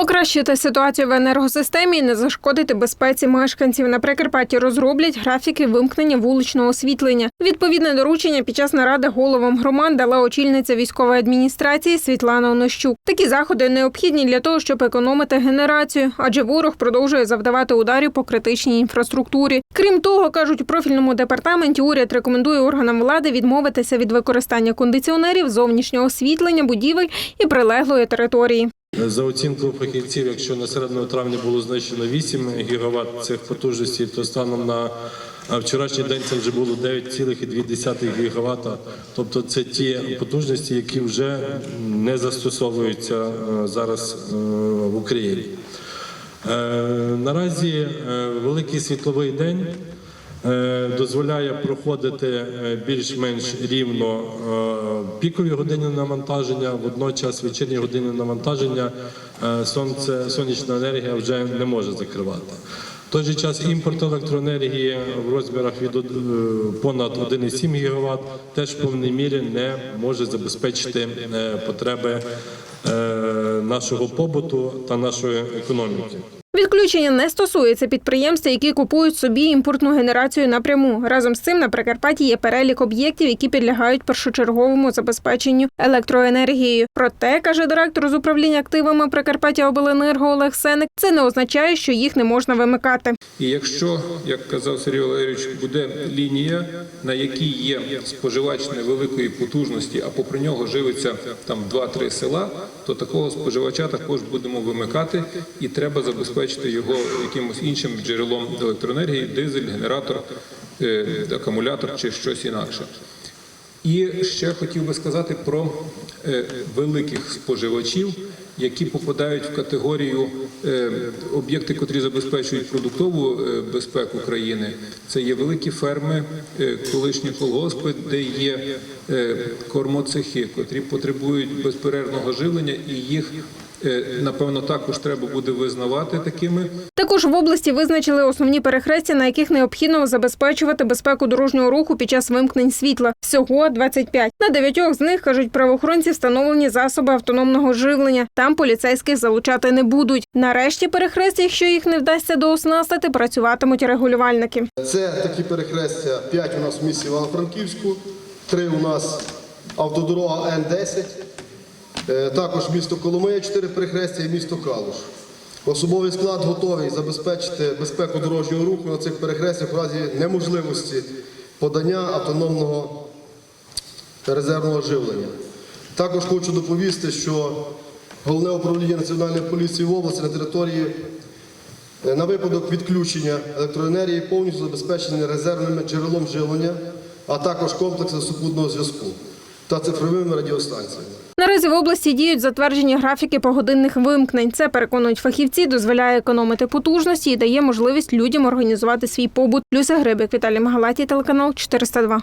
Покращити ситуацію в енергосистемі і не зашкодити безпеці мешканців. На Прикарпатті розроблять графіки вимкнення вуличного освітлення. Відповідне доручення під час наради головам громад дала очільниця військової адміністрації Світлана Онощук. Такі заходи необхідні для того, щоб економити генерацію, адже ворог продовжує завдавати ударів по критичній інфраструктурі. Крім того, кажуть у профільному департаменті, уряд рекомендує органам влади відмовитися від використання кондиціонерів, зовнішнього освітлення, будівель і прилеглої території. За оцінкою фахівців, якщо на середину травня було знищено 8 гігават цих потужностей, то станом на вчорашній день це вже було 9,2 гігавата. Тобто це ті потужності, які вже не застосовуються е, зараз е, в Україні. Е, Наразі е, великий світловий день е, дозволяє проходити е, більш-менш рівно е, пікові години навантаження, водночас вечірні години навантаження е, сонце, сонячна енергія вже не може закривати. В той же час імпорт електроенергії в розмірах від е, понад 1,7 ГВт теж в повній мірі не може забезпечити е, потреби е, нашого побуту та нашої економіки. Відключення не стосується підприємств, які купують собі імпортну генерацію напряму. Разом з цим на Прикарпатті є перелік об'єктів, які підлягають першочерговому забезпеченню електроенергією. Проте, каже директор з управління активами Прикарпаття Обленерго Олег Сеник, це не означає, що їх не можна вимикати. І якщо, як казав Сергій Валерійович, буде лінія, на якій є споживач невеликої потужності, а попри нього живиться там 2-3 села, то такого споживача також будемо вимикати, і треба забезпечити його якимось іншим джерелом електроенергії, дизель, генератор, е, акумулятор чи щось інакше. І ще хотів би сказати про е, великих споживачів, які попадають в категорію е, об'єкти, котрі забезпечують продуктову безпеку країни. Це є великі ферми, колишні колгоспи, де є кормоцехи, котрі потребують безперервного живлення, і їх напевно також треба буде визнавати такими. Також в області визначили основні перехрестя, на яких необхідно забезпечувати безпеку дорожнього руху під час вимкнень світла. Всього 25. На дев'ятьох з них кажуть правоохоронці встановлені засоби автономного живлення. Там поліцейських залучати не будуть. Нарешті перехрестя, якщо їх не вдасться дооснастити, працюватимуть регулювальники. Це такі перехрестя. 5 у нас в місті Івано-Франківську, 3 у нас автодорога Н-10, е, також місто Коломия, 4 перехрестя і місто Калуш. Особовий склад готовий забезпечити безпеку дорожнього руху на цих перехрестях в разі неможливості подання автономного резервного живлення. Також хочу доповісти, що Головне управління Національної поліції в області на території Е, на випадок відключення електроенергії повністю забезпечені резервним джерелом живлення, а також комплексом супутного зв'язку та цифровими радіостанціями. Наразі в області діють затверджені графіки погодинних вимкнень. Це переконують фахівці, дозволяє економити потужності і дає можливість людям організувати свій побут. Люся Грибик, Віталій Магалаті, телеканал 402.